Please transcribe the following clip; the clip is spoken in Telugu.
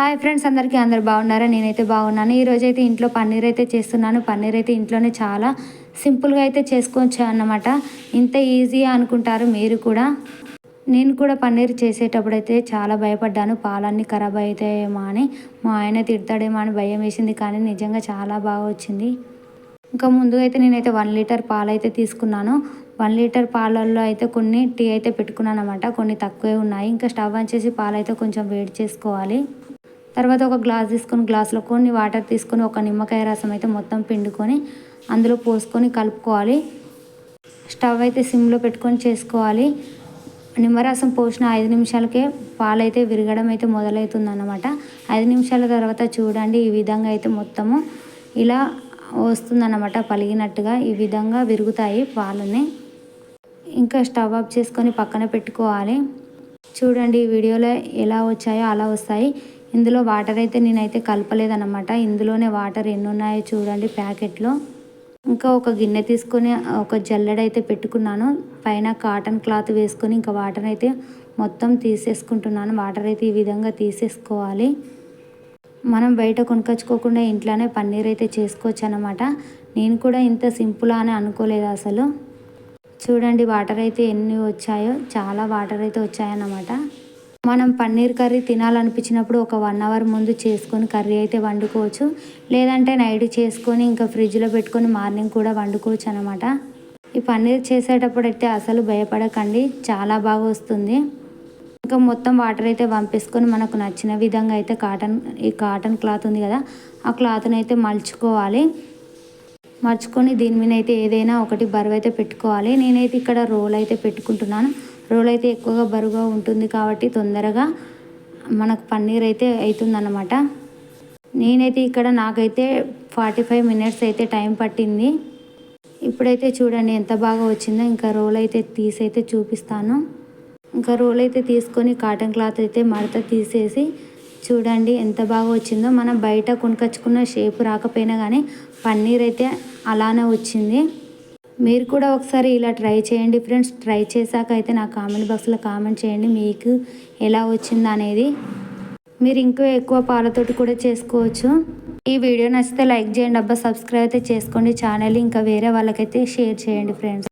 హాయ్ ఫ్రెండ్స్ అందరికీ అందరు బాగున్నారా? నేనైతే బాగున్నాను. ఈరోజు అయితే ఇంట్లో పన్నీర్ అయితే చేస్తున్నాను. పన్నీర్ అయితే ఇంట్లోనే చాలా సింపుల్గా అయితే చేసుకోవచ్చు అన్నమాట. ఇంత ఈజీ అనుకుంటారు మీరు కూడా? నేను కూడా పన్నీర్ చేసేటప్పుడు అయితే చాలా భయపడ్డాను. పాలన్నీ ఖరాబ్ అవుతాయేమో అని. మా ఆయన తిడతాడేమో అని భయం వేసింది కానీ నిజంగా చాలా బాగా వచ్చింది. ఇంకా ముందుగా అయితే నేనైతే వన్ లీటర్ పాలు అయితే తీసుకున్నాను. వన్ లీటర్ పాలల్లో అయితే కొన్ని టీ అయితే పెట్టుకున్నాను అనమాట కొన్ని తక్కువే ఉన్నాయి. ఇంకా స్టవ్ ఆన్ చేసి పాలు అయితే కొంచెం వేడి చేసుకోవాలి. తర్వాత ఒక గ్లాస్ తీసుకొని గ్లాస్లో కొన్ని వాటర్ తీసుకొని ఒక నిమ్మకాయ రసం అయితే మొత్తం పిండుకొని అందులో పోసుకొని కలుపుకోవాలి. స్టవ్ అయితే సిమ్లో పెట్టుకొని చేసుకోవాలి. నిమ్మరసం పోసిన ఐదు నిమిషాలకే పాలైతే విరగడం అయితే మొదలవుతుంది అన్నమాట ఐదు నిమిషాల తర్వాత చూడండి ఈ విధంగా అయితే మొత్తము ఇలా వస్తుందన్నమాట పలిగినట్టుగా ఈ విధంగా విరుగుతాయి పాలని. ఇంకా స్టవ్ ఆఫ్ చేసుకొని పక్కన పెట్టుకోవాలి. చూడండి ఈ వీడియోలో ఎలా వచ్చాయో అలా వస్తాయి. ఇందులో వాటర్ అయితే నేనైతే కలపలేదన్నమాట. ఇందులోనే వాటర్ ఎన్ని ఉన్నాయో చూడండి ప్యాకెట్లో. ఇంకా ఒక గిన్నె తీసుకొని ఒక జల్లెడ అయితే పెట్టుకున్నాను. పైన కాటన్ క్లాత్ వేసుకొని ఇంకా వాటర్ అయితే మొత్తం తీసేసుకుంటున్నాను. వాటర్ అయితే ఈ విధంగా తీసేసుకోవాలి. మనం బయట కొనుకొచ్చుకోకుండా ఇంట్లోనే పన్నీర్ అయితే చేసుకోవచ్చు అనమాట నేను కూడా ఇంత సింపుల్ అని అనుకోలేదు అసలు. చూడండి వాటర్ అయితే ఎన్ని వచ్చాయో చాలా వాటర్ అయితే వచ్చాయన్నమాట. మనం పన్నీర్ కర్రీ తినాలనిపించినప్పుడు ఒక వన్ అవర్ ముందు చేసుకొని కర్రీ అయితే వండుకోవచ్చు. లేదంటే నైట్ చేసుకొని ఇంకా ఫ్రిడ్జ్లో పెట్టుకొని మార్నింగ్ కూడా వండుకోవచ్చు అనమాట ఈ పన్నీర్ చేసేటప్పుడు అయితే అసలు భయపడకండి చాలా బాగా వస్తుంది. ఇంకా మొత్తం వాటర్ అయితే పంపేసుకొని మనకు నచ్చిన విధంగా అయితే కాటన్ ఈ కాటన్ క్లాత్ ఉంది కదా ఆ క్లాత్ని అయితే మలుచుకోవాలి. మర్చుకొని దీని మీద అయితే ఏదైనా ఒకటి బరువు అయితే పెట్టుకోవాలి. నేనైతే ఇక్కడ రోల్ అయితే పెట్టుకుంటున్నాను. రోల్ అయితే ఎక్కువగా బరువుగా ఉంటుంది కాబట్టి తొందరగా మనకు పన్నీర్ అయితే అవుతుందన్నమాట నేనైతే ఇక్కడ నాకైతే ఫార్టీ ఫైవ్ మినిట్స్ అయితే టైం పట్టింది. ఇప్పుడైతే చూడండి ఎంత బాగా వచ్చిందో ఇంకా రోల్ అయితే తీసి అయితే చూపిస్తాను. ఇంకా రోల్ అయితే తీసుకొని కాటన్ క్లాత్ అయితే మడత తీసేసి చూడండి ఎంత బాగా వచ్చిందో. మనం బయట కొనుకొచ్చుకున్న షేప్ రాకపోయినా కానీ పన్నీర్ అయితే అలానే వచ్చింది. మీరు కూడా ఒకసారి ఇలా ట్రై చేయండి ఫ్రెండ్స్. ట్రై చేశాక అయితే నా కామెంట్ బాక్స్లో కామెంట్ చేయండి మీకు ఎలా వచ్చింది అనేది. మీరు ఇంకా ఎక్కువ పాలతోటి కూడా చేసుకోవచ్చు. ఈ వీడియో నచ్చితే లైక్ చేయండి అబ్బా సబ్స్క్రైబ్ అయితే చేసుకోండి. ఛానల్ ఇంకా వేరే వాళ్ళకైతే షేర్ చేయండి ఫ్రెండ్స్.